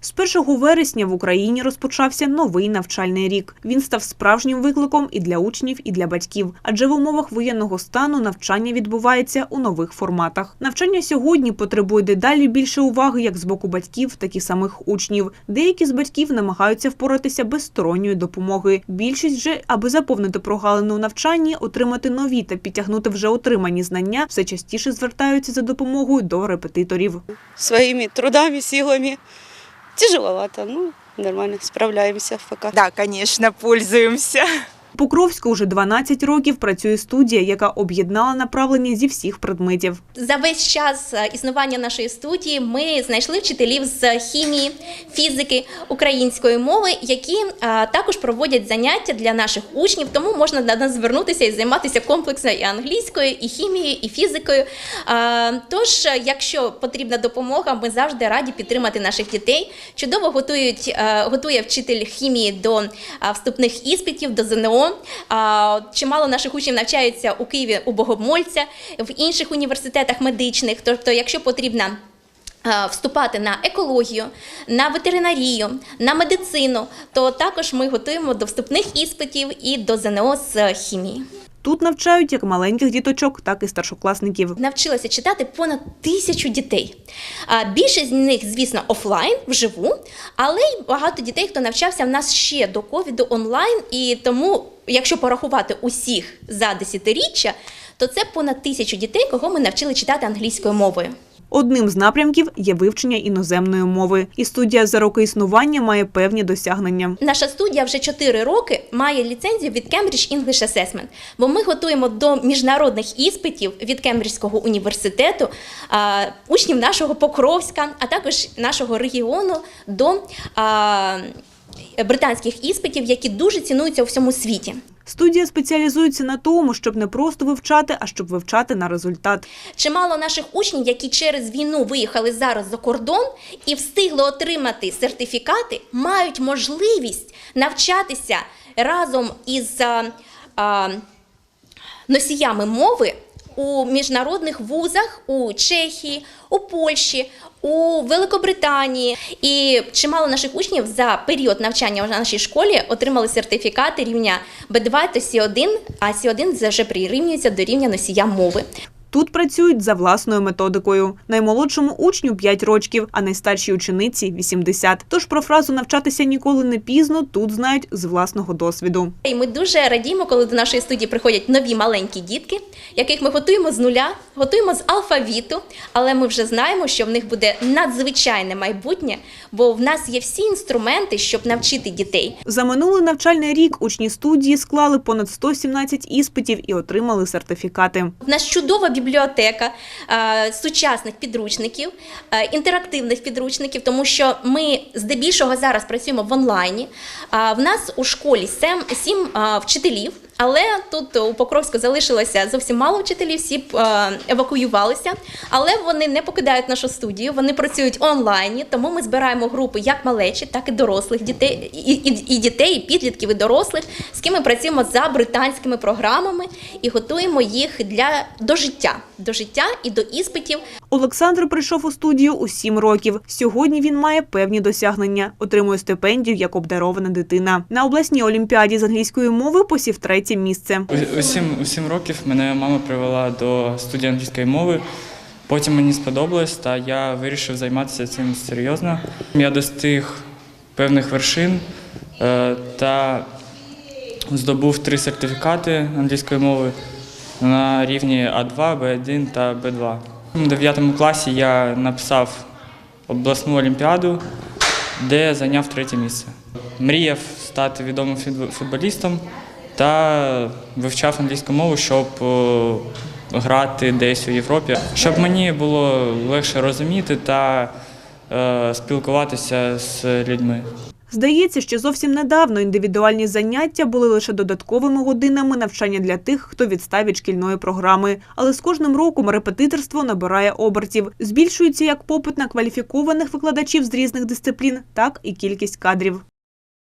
З 1 вересня в Україні розпочався новий навчальний рік. Він став справжнім викликом і для учнів, і для батьків. Адже в умовах воєнного стану навчання відбувається у нових форматах. Навчання сьогодні потребує дедалі більше уваги як з боку батьків, так і самих учнів. Деякі з батьків намагаються впоратися без сторонньої допомоги. Більшість же, аби заповнити прогалину у навчанні, отримати нові та підтягнути вже отримані знання, все частіше звертаються за допомогою до репетиторів. своими трудами, силами. Тяжеловато, ну, нормально, справляемся пока. Да, конечно, пользуемся. Покровську вже 12 років працює студія, яка об'єднала направлення зі всіх предметів. За весь час е, існування нашої студії ми знайшли вчителів з хімії, фізики, української мови, які е, також проводять заняття для наших учнів. Тому можна до нас звернутися і займатися комплексно і англійською, і хімією, і фізикою. Е, Тож, якщо потрібна допомога, ми завжди раді підтримати наших дітей. Чудово готують, готує вчитель хімії до вступних іспитів, до ЗНО. А, Чимало наших учнів навчаються у Києві у Богомольця, в інших університетах медичних. Тобто, якщо потрібна е, Вступати на екологію, на ветеринарію, на медицину, то також ми готуємо до вступних іспитів і до ЗНО з хімії. Тут навчають як маленьких діточок, так і старшокласників. Навчилася читати понад тисячу дітей. Більшість з них, звісно, офлайн, вживу, але й багато дітей, хто навчався в нас ще до ковіду онлайн. І тому, якщо порахувати усіх за десятиріччя, то це понад тисячу дітей, кого ми навчили читати англійською мовою. Одним з напрямків є вивчення іноземної мови. І студія за роки існування має певні досягнення. Наша студія вже 4 роки має ліцензію від Cambridge English Assessment, бо ми готуємо до міжнародних іспитів від Кембриджського університету учнів нашого Покровська, а також нашого регіону до британських іспитів, які дуже цінуються у всьому світі. Студія спеціалізується на тому, щоб не просто вивчати, а щоб вивчати на результат. Чимало наших учнів, які через війну виїхали зараз за кордон і встигли отримати сертифікати, мають можливість навчатися разом із а, а, носіями мови у міжнародних вузах у Чехії, у Польщі, у Великобританії. І чимало наших учнів за період навчання в нашій школі отримали сертифікати рівня B2 та C1, а C1 вже прирівнюється до рівня носія мови. Тут працюють за власною методикою. Наймолодшому учню 5 років, а найстаршій учениці 80. Тож про фразу навчатися ніколи не пізно тут знають з власного досвіду. І ми дуже радіємо, коли до нашої студії приходять нові маленькі дітки, яких ми готуємо з нуля, готуємо з алфавіту, але ми вже знаємо, що в них буде надзвичайне майбутнє, бо в нас є всі інструменти, щоб навчити дітей. За минулий навчальний рік учні студії склали понад 117 іспитів і отримали сертифікати. В нас чудова бібліотека е, сучасних підручників, е, інтерактивних підручників, тому що ми здебільшого зараз працюємо в онлайні. В нас у школі сім е, вчителів. Але тут у Покровську залишилося зовсім мало вчителів, всі е, евакуювалися. Але вони не покидають нашу студію, вони працюють онлайні, тому ми збираємо групи як малечі, так і дорослих дітей, і, і, і дітей, і підлітків, і дорослих, з ким ми працюємо за британськими програмами і готуємо їх для до життя, до життя і до іспитів. Олександр прийшов у студію у 7 років. Сьогодні він має певні досягнення. Отримує стипендію як обдарована дитина. На обласній олімпіаді з англійської мови посів третє місце. У- У сім, у сім років мене мама привела до студії англійської мови. Потім мені сподобалось, та я вирішив займатися цим серйозно. Я достиг певних вершин е, та здобув три сертифікати англійської мови на рівні А2, Б1 та Б2. У 9 класі я написав обласну олімпіаду, де зайняв третє місце. Мріяв стати відомим футболістом та вивчав англійську мову, щоб е, грати десь у Європі, щоб мені було легше розуміти та е, спілкуватися з людьми. Здається, що зовсім недавно індивідуальні заняття були лише додатковими годинами навчання для тих, хто відстав від шкільної програми. Але з кожним роком репетиторство набирає обертів. Збільшується як попит на кваліфікованих викладачів з різних дисциплін, так і кількість кадрів.